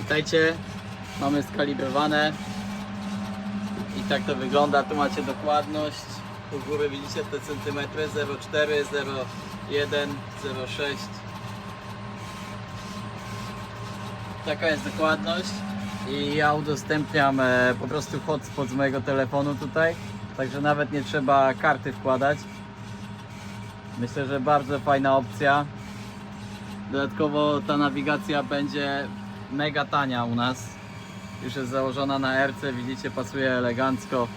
Witajcie, mamy skalibrowane. I tak to wygląda, tu macie dokładność, u góry widzicie te centymetry. 0,4, 0,1, 0,6 taka jest dokładność. I ja udostępniam e, po prostu hotspot z mojego telefonu tutaj, także nawet nie trzeba karty wkładać. Myślę, że bardzo fajna opcja. Dodatkowo ta nawigacja będzie mega tania u nas. Już jest założona na RC, widzicie, pasuje elegancko,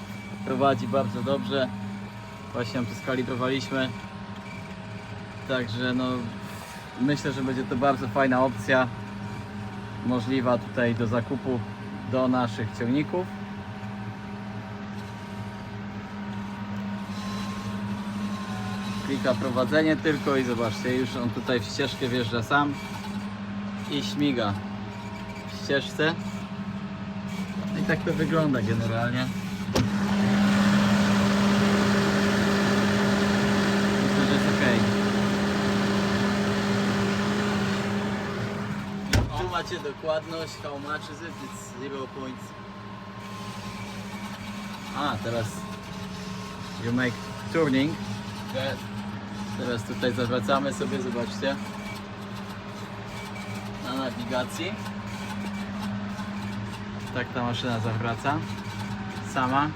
prowadzi bardzo dobrze. Właśnie ją tu skalibrowaliśmy. Także no, myślę, że będzie to bardzo fajna opcja możliwa tutaj do zakupu do naszych ciągników. Klika prowadzenie tylko i zobaczcie, już on tutaj w ścieżkę wjeżdża sam i śmiga ścieżce. No i tak to wygląda generalnie. Myślę, że jest ok. Tu macie dokładność, how much is it? It's 0 points. A, teraz you make turning. Teraz tutaj zawracamy sobie, zobaczcie. Na nawigacji. Tak ta maszyna zawraca. Sama.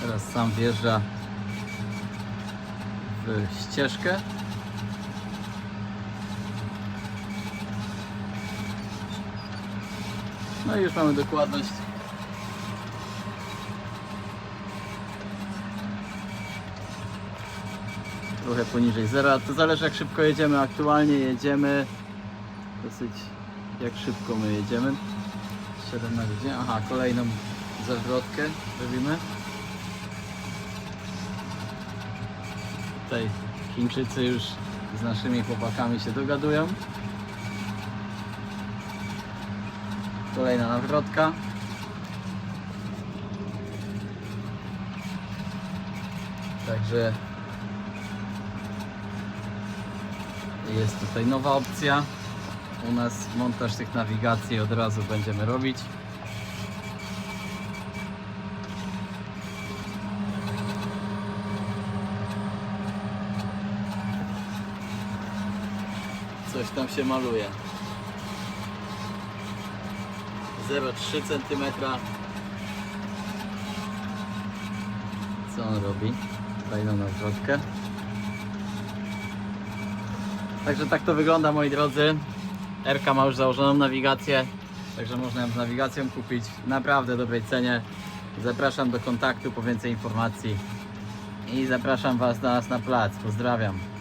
Teraz sam wjeżdża w ścieżkę. No i już mamy dokładność. Trochę poniżej zera. To zależy jak szybko jedziemy. Aktualnie jedziemy dosyć jak szybko my jedziemy. 7 na godzinę. Aha, kolejną zawrotkę robimy. Tutaj Chińczycy już z naszymi chłopakami się dogadują. Kolejna nawrotka. Także jest tutaj nowa opcja. U nas montaż tych nawigacji od razu będziemy robić. Coś tam się maluje. 0,3 cm. Co on robi? Fajną nawrotkę. Także tak to wygląda moi drodzy. RK ma już założoną nawigację, także można ją z nawigacją kupić w naprawdę dobrej cenie. Zapraszam do kontaktu po więcej informacji i zapraszam Was do nas na plac. Pozdrawiam.